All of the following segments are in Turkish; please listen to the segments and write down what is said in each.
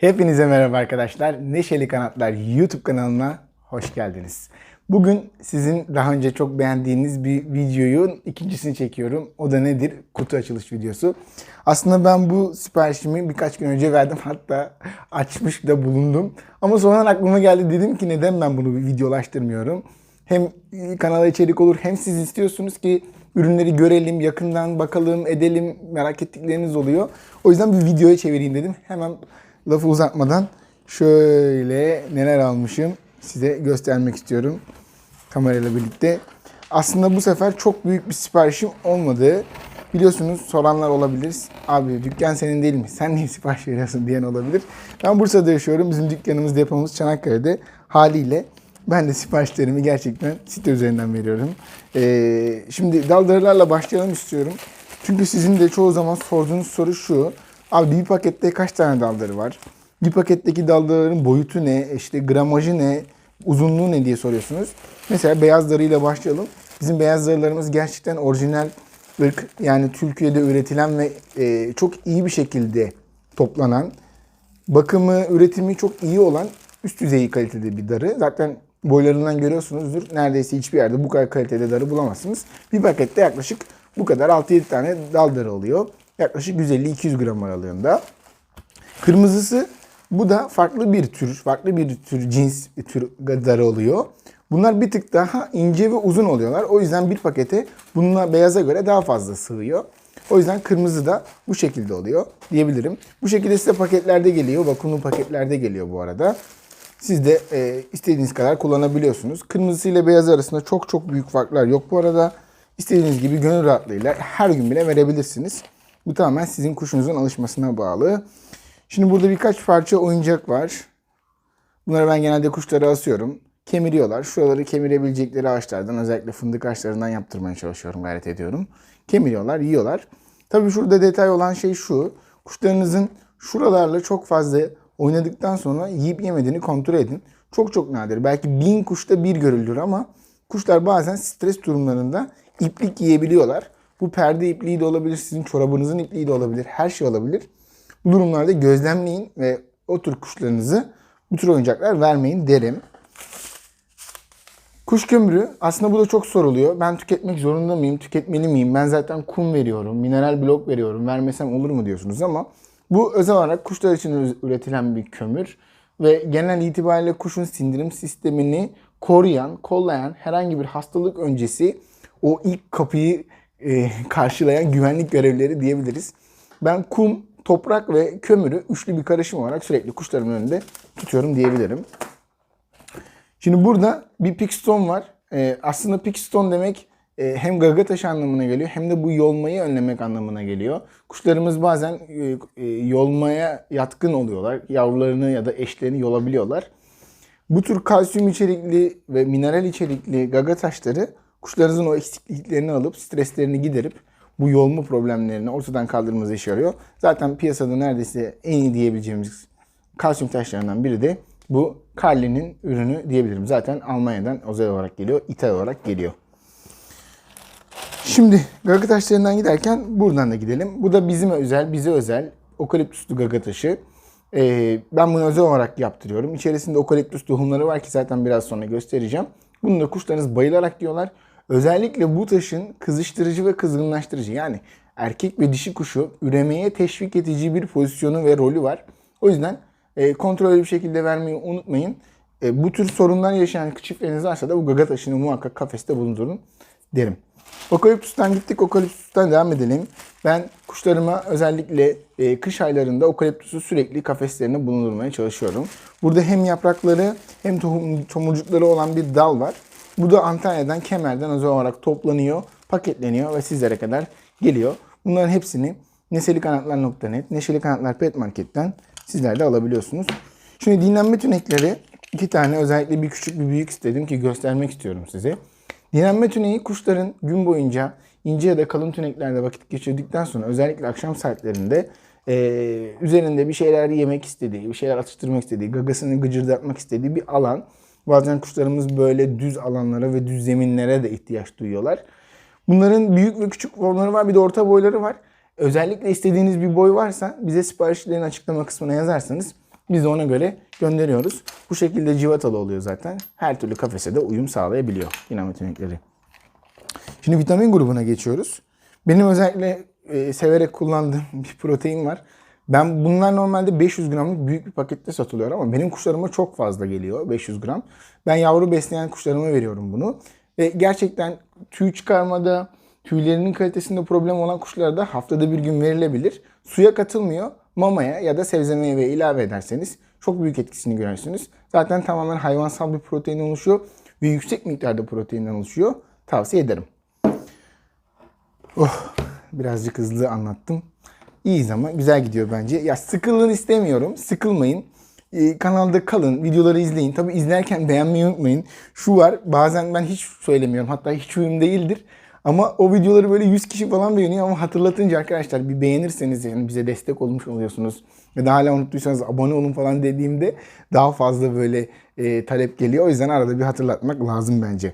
Hepinize merhaba arkadaşlar. Neşeli Kanatlar YouTube kanalına hoş geldiniz. Bugün sizin daha önce çok beğendiğiniz bir videoyu ikincisini çekiyorum. O da nedir? Kutu açılış videosu. Aslında ben bu siparişimi birkaç gün önce verdim. Hatta açmış da bulundum. Ama sonradan aklıma geldi. Dedim ki neden ben bunu videolaştırmıyorum? Hem kanala içerik olur hem siz istiyorsunuz ki ürünleri görelim, yakından bakalım, edelim merak ettikleriniz oluyor. O yüzden bir videoya çevireyim dedim. Hemen lafı uzatmadan şöyle neler almışım size göstermek istiyorum kamerayla birlikte. Aslında bu sefer çok büyük bir siparişim olmadı. Biliyorsunuz soranlar olabilir. Abi dükkan senin değil mi? Sen niye sipariş veriyorsun diyen olabilir. Ben Bursa'da yaşıyorum. Bizim dükkanımız depomuz Çanakkale'de. Haliyle ben de siparişlerimi gerçekten site üzerinden veriyorum. Ee, şimdi daldırılarla başlayalım istiyorum. Çünkü sizin de çoğu zaman sorduğunuz soru şu. Abi bir pakette kaç tane daldırı var? Bir paketteki daldırıların boyutu ne? İşte gramajı ne? Uzunluğu ne diye soruyorsunuz. Mesela beyaz darıyla başlayalım. Bizim beyaz darılarımız gerçekten orijinal ırk yani Türkiye'de üretilen ve e, çok iyi bir şekilde toplanan bakımı, üretimi çok iyi olan üst düzey kalitede bir darı. Zaten boylarından görüyorsunuzdur. Neredeyse hiçbir yerde bu kadar kalitede darı bulamazsınız. Bir pakette yaklaşık bu kadar 6-7 tane dal darı oluyor. Yaklaşık 150-200 gram aralığında. Kırmızısı bu da farklı bir tür, farklı bir tür cins bir tür darı oluyor. Bunlar bir tık daha ince ve uzun oluyorlar. O yüzden bir pakete bununla beyaza göre daha fazla sığıyor. O yüzden kırmızı da bu şekilde oluyor diyebilirim. Bu şekilde size paketlerde geliyor. Vakumlu paketlerde geliyor bu arada. Siz de e, istediğiniz kadar kullanabiliyorsunuz. Kırmızısı ile beyaz arasında çok çok büyük farklar yok bu arada. İstediğiniz gibi gönül rahatlığıyla her gün bile verebilirsiniz. Bu tamamen sizin kuşunuzun alışmasına bağlı. Şimdi burada birkaç parça oyuncak var. Bunları ben genelde kuşlara asıyorum. Kemiriyorlar. Şuraları kemirebilecekleri ağaçlardan özellikle fındık ağaçlarından yaptırmaya çalışıyorum, gayret ediyorum. Kemiriyorlar, yiyorlar. Tabii şurada detay olan şey şu. Kuşlarınızın şuralarla çok fazla oynadıktan sonra yiyip yemediğini kontrol edin. Çok çok nadir. Belki bin kuşta bir görülür ama kuşlar bazen stres durumlarında iplik yiyebiliyorlar. Bu perde ipliği de olabilir, sizin çorabınızın ipliği de olabilir, her şey olabilir. Bu durumlarda gözlemleyin ve o tür kuşlarınızı bu tür oyuncaklar vermeyin derim. Kuş kömürü aslında bu da çok soruluyor. Ben tüketmek zorunda mıyım, tüketmeli miyim? Ben zaten kum veriyorum, mineral blok veriyorum. Vermesem olur mu diyorsunuz ama bu özel olarak kuşlar için üretilen bir kömür ve genel itibariyle kuşun sindirim sistemini koruyan, kollayan herhangi bir hastalık öncesi o ilk kapıyı e, karşılayan güvenlik görevlileri diyebiliriz. Ben kum, toprak ve kömürü üçlü bir karışım olarak sürekli kuşlarımın önünde tutuyorum diyebilirim. Şimdi burada bir pickstone var. Ee, aslında pickstone demek e, hem gaga taşı anlamına geliyor hem de bu yolmayı önlemek anlamına geliyor. Kuşlarımız bazen e, e, yolmaya yatkın oluyorlar. Yavrularını ya da eşlerini yolabiliyorlar. Bu tür kalsiyum içerikli ve mineral içerikli gaga taşları kuşlarınızın o eksikliklerini alıp streslerini giderip bu yolma problemlerini ortadan kaldırmanıza işe yarıyor. Zaten piyasada neredeyse en iyi diyebileceğimiz kalsiyum taşlarından biri de bu Carli'nin ürünü diyebilirim. Zaten Almanya'dan özel olarak geliyor, ithal olarak geliyor. Şimdi gaga taşlarından giderken buradan da gidelim. Bu da bizim özel, bize özel okaliptüslü gaga taşı. Ee, ben bunu özel olarak yaptırıyorum. İçerisinde okaliptüs tohumları var ki zaten biraz sonra göstereceğim. Bunu da kuşlarınız bayılarak diyorlar. Özellikle bu taşın kızıştırıcı ve kızgınlaştırıcı yani erkek ve dişi kuşu üremeye teşvik edici bir pozisyonu ve rolü var. O yüzden e, kontrollü bir şekilde vermeyi unutmayın. E, bu tür sorunlar yaşayan çiftleriniz varsa da bu gaga taşını muhakkak kafeste bulundurun derim. Okaliptüsten gittik. Okaliptüsten devam edelim. Ben kuşlarıma özellikle e, kış aylarında okaliptüsü sürekli kafeslerine bulundurmaya çalışıyorum. Burada hem yaprakları hem tohum, tomurcukları olan bir dal var. Bu da Antalya'dan, Kemer'den özel olarak toplanıyor, paketleniyor ve sizlere kadar geliyor. Bunların hepsini neselikanatlar.net, Neşeli Kanatlar Pet Market'ten sizler de alabiliyorsunuz. Şimdi dinlenme tünekleri iki tane özellikle bir küçük bir büyük istedim ki göstermek istiyorum size. Dinlenme tüneyi kuşların gün boyunca ince ya da kalın tüneklerde vakit geçirdikten sonra özellikle akşam saatlerinde e, üzerinde bir şeyler yemek istediği, bir şeyler atıştırmak istediği, gagasını gıcırdatmak istediği bir alan. Bazen kuşlarımız böyle düz alanlara ve düz zeminlere de ihtiyaç duyuyorlar. Bunların büyük ve küçük formları var. Bir de orta boyları var. Özellikle istediğiniz bir boy varsa bize siparişlerin açıklama kısmına yazarsanız Biz de ona göre gönderiyoruz. Bu şekilde civatalı oluyor zaten. Her türlü kafese de uyum sağlayabiliyor dinamit inekleri. Şimdi vitamin grubuna geçiyoruz. Benim özellikle e, severek kullandığım bir protein var. Ben bunlar normalde 500 gramlık büyük bir pakette satılıyor ama benim kuşlarıma çok fazla geliyor 500 gram. Ben yavru besleyen kuşlarıma veriyorum bunu. Ve gerçekten tüy çıkarmada, tüylerinin kalitesinde problem olan kuşlara da haftada bir gün verilebilir. Suya katılmıyor. Mamaya ya da sebze meyve ilave ederseniz çok büyük etkisini görürsünüz. Zaten tamamen hayvansal bir protein oluşuyor ve yüksek miktarda proteinden oluşuyor. Tavsiye ederim. Oh, birazcık hızlı anlattım. İyiyiz ama güzel gidiyor bence. Ya sıkılın istemiyorum. Sıkılmayın. Ee, kanalda kalın, videoları izleyin. Tabi izlerken beğenmeyi unutmayın. Şu var, bazen ben hiç söylemiyorum. Hatta hiç uyum değildir. Ama o videoları böyle 100 kişi falan beğeniyor ama hatırlatınca arkadaşlar bir beğenirseniz yani bize destek olmuş oluyorsunuz. Ve daha hala unuttuysanız abone olun falan dediğimde daha fazla böyle e, talep geliyor. O yüzden arada bir hatırlatmak lazım bence.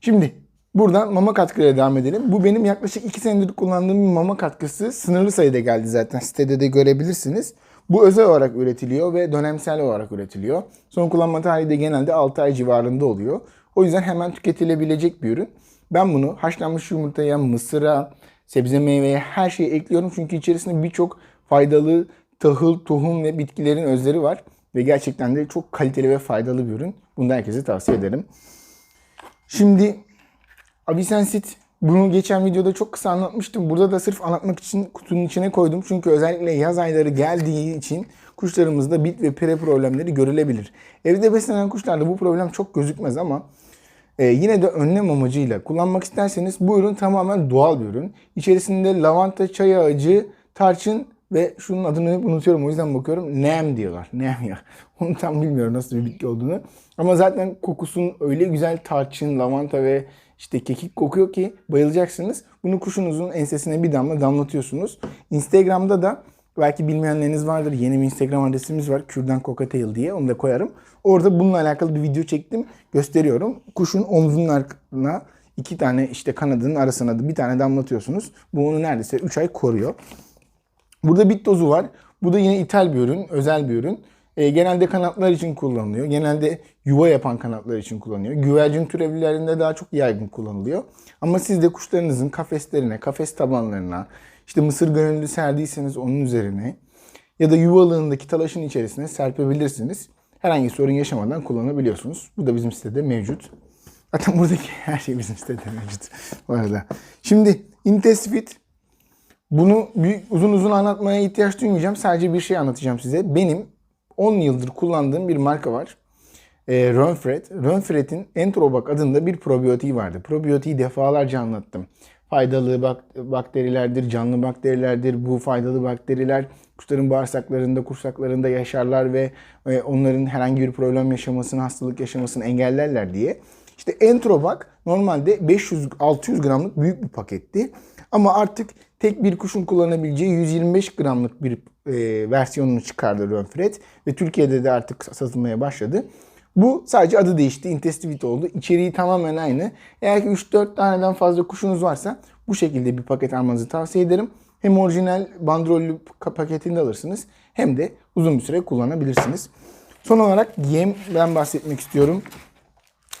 Şimdi buradan mama katkıya devam edelim. Bu benim yaklaşık 2 senedir kullandığım bir mama katkısı. Sınırlı sayıda geldi zaten sitede de görebilirsiniz. Bu özel olarak üretiliyor ve dönemsel olarak üretiliyor. Son kullanma tarihi de genelde 6 ay civarında oluyor. O yüzden hemen tüketilebilecek bir ürün. Ben bunu haşlanmış yumurtaya, mısıra, sebze meyveye her şeyi ekliyorum. Çünkü içerisinde birçok faydalı tahıl, tohum ve bitkilerin özleri var. Ve gerçekten de çok kaliteli ve faydalı bir ürün. Bunu da herkese tavsiye ederim. Şimdi Avisensit bunu geçen videoda çok kısa anlatmıştım. Burada da sırf anlatmak için kutunun içine koydum. Çünkü özellikle yaz ayları geldiği için kuşlarımızda bit ve pire problemleri görülebilir. Evde beslenen kuşlarda bu problem çok gözükmez ama e, yine de önlem amacıyla kullanmak isterseniz bu ürün tamamen doğal bir ürün. İçerisinde lavanta, çay ağacı, tarçın ve şunun adını unutuyorum o yüzden bakıyorum. Nem diyorlar. Nem ya. Onu tam bilmiyorum nasıl bir bitki olduğunu. Ama zaten kokusun öyle güzel tarçın, lavanta ve işte kekik kokuyor ki bayılacaksınız. Bunu kuşunuzun ensesine bir damla damlatıyorsunuz. Instagram'da da belki bilmeyenleriniz vardır. Yeni bir Instagram adresimiz var. Kürdan Cocktail diye. Onu da koyarım. Orada bununla alakalı bir video çektim. Gösteriyorum. Kuşun omzunun arkasına iki tane işte kanadının arasına da bir tane damlatıyorsunuz. Bu onu neredeyse 3 ay koruyor. Burada bit tozu var. Bu da yine ithal bir ürün, özel bir ürün. E, genelde kanatlar için kullanılıyor. Genelde yuva yapan kanatlar için kullanılıyor. Güvercin türevlilerinde daha çok yaygın kullanılıyor. Ama siz de kuşlarınızın kafeslerine, kafes tabanlarına, işte mısır gönüllü serdiyseniz onun üzerine ya da yuvalığındaki talaşın içerisine serpebilirsiniz. Herhangi sorun yaşamadan kullanabiliyorsunuz. Bu da bizim sitede mevcut. Zaten buradaki her şey bizim sitede mevcut bu arada. Şimdi Intesifit bunu büyük, uzun uzun anlatmaya ihtiyaç duymayacağım. Sadece bir şey anlatacağım size. Benim 10 yıldır kullandığım bir marka var. E, Rönfred. Rönfred'in Enterobak adında bir probiyotiği vardı. Probiyotiği defalarca anlattım. Faydalı bak- bakterilerdir, canlı bakterilerdir. Bu faydalı bakteriler kuşların bağırsaklarında, kursaklarında yaşarlar ve e, onların herhangi bir problem yaşamasını, hastalık yaşamasını engellerler diye. İşte Enterobak normalde 500-600 gramlık büyük bir paketti. Ama artık tek bir kuşun kullanabileceği 125 gramlık bir e, versiyonunu çıkardı Rönfred ve Türkiye'de de artık satılmaya başladı. Bu sadece adı değişti. Intestivit oldu. İçeriği tamamen aynı. Eğer ki 3-4 taneden fazla kuşunuz varsa bu şekilde bir paket almanızı tavsiye ederim. Hem orijinal bandrollü paketinde alırsınız hem de uzun bir süre kullanabilirsiniz. Son olarak yemden bahsetmek istiyorum.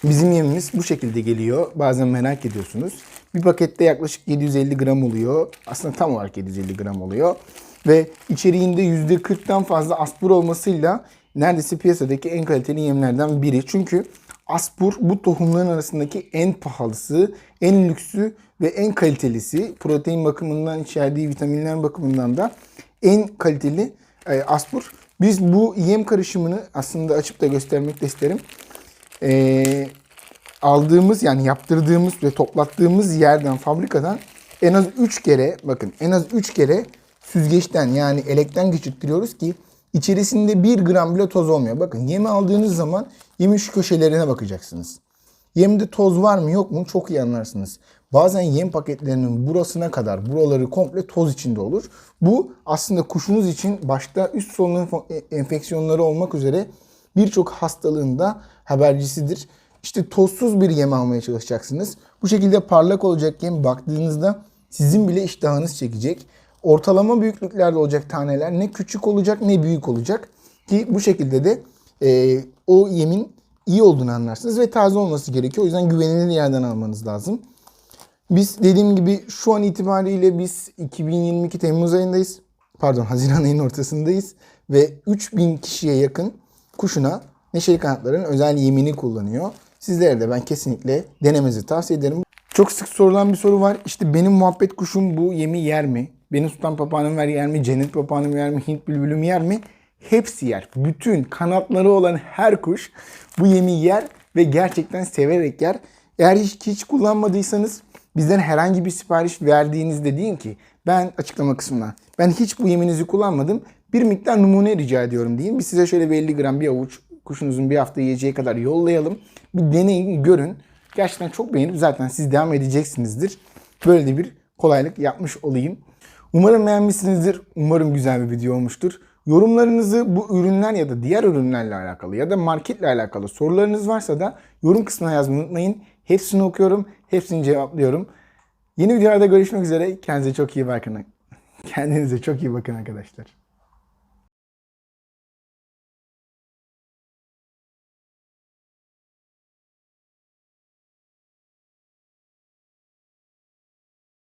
Bizim yemimiz bu şekilde geliyor. Bazen merak ediyorsunuz. Bir pakette yaklaşık 750 gram oluyor. Aslında tam olarak 750 gram oluyor. Ve içeriğinde %40'tan fazla aspur olmasıyla neredeyse piyasadaki en kaliteli yemlerden biri. Çünkü aspur bu tohumların arasındaki en pahalısı, en lüksü ve en kalitelisi. Protein bakımından, içerdiği vitaminler bakımından da en kaliteli e, aspur. Biz bu yem karışımını aslında açıp da göstermek de isterim. Ee, aldığımız yani yaptırdığımız ve toplattığımız yerden fabrikadan en az 3 kere bakın en az 3 kere süzgeçten yani elekten geçirtiyoruz ki içerisinde 1 gram bile toz olmuyor. Bakın yemi aldığınız zaman yemin şu köşelerine bakacaksınız. Yemde toz var mı yok mu çok iyi anlarsınız. Bazen yem paketlerinin burasına kadar buraları komple toz içinde olur. Bu aslında kuşunuz için başta üst solunum enfeksiyonları olmak üzere birçok hastalığında habercisidir. İşte tozsuz bir yem almaya çalışacaksınız. Bu şekilde parlak olacak yem baktığınızda sizin bile iştahınız çekecek. Ortalama büyüklüklerde olacak taneler ne küçük olacak ne büyük olacak. Ki bu şekilde de e, o yemin iyi olduğunu anlarsınız ve taze olması gerekiyor. O yüzden güvenilir yerden almanız lazım. Biz dediğim gibi şu an itibariyle biz 2022 Temmuz ayındayız. Pardon Haziran ayının ortasındayız. Ve 3000 kişiye yakın kuşuna Neşeli Kanatların özel yemini kullanıyor. Sizlere de ben kesinlikle denemenizi tavsiye ederim. Çok sık sorulan bir soru var. İşte benim muhabbet kuşum bu yemi yer mi? Benim sultan papağanım ver yer mi? Cennet papağanım yer mi? Hint bülbülüm yer mi? Hepsi yer. Bütün kanatları olan her kuş bu yemi yer ve gerçekten severek yer. Eğer hiç, hiç kullanmadıysanız bizden herhangi bir sipariş verdiğinizde deyin ki ben açıklama kısmına ben hiç bu yeminizi kullanmadım. Bir miktar numune rica ediyorum deyin. Biz size şöyle bir 50 gram bir avuç kuşunuzun bir hafta yiyeceği kadar yollayalım. Bir deneyin, görün. Gerçekten çok beğenip zaten siz devam edeceksinizdir. Böyle de bir kolaylık yapmış olayım. Umarım beğenmişsinizdir. Umarım güzel bir video olmuştur. Yorumlarınızı bu ürünler ya da diğer ürünlerle alakalı ya da marketle alakalı sorularınız varsa da yorum kısmına yazmayı unutmayın. Hepsini okuyorum, hepsini cevaplıyorum. Yeni videolarda görüşmek üzere. Kendinize çok iyi bakın. Kendinize çok iyi bakın arkadaşlar.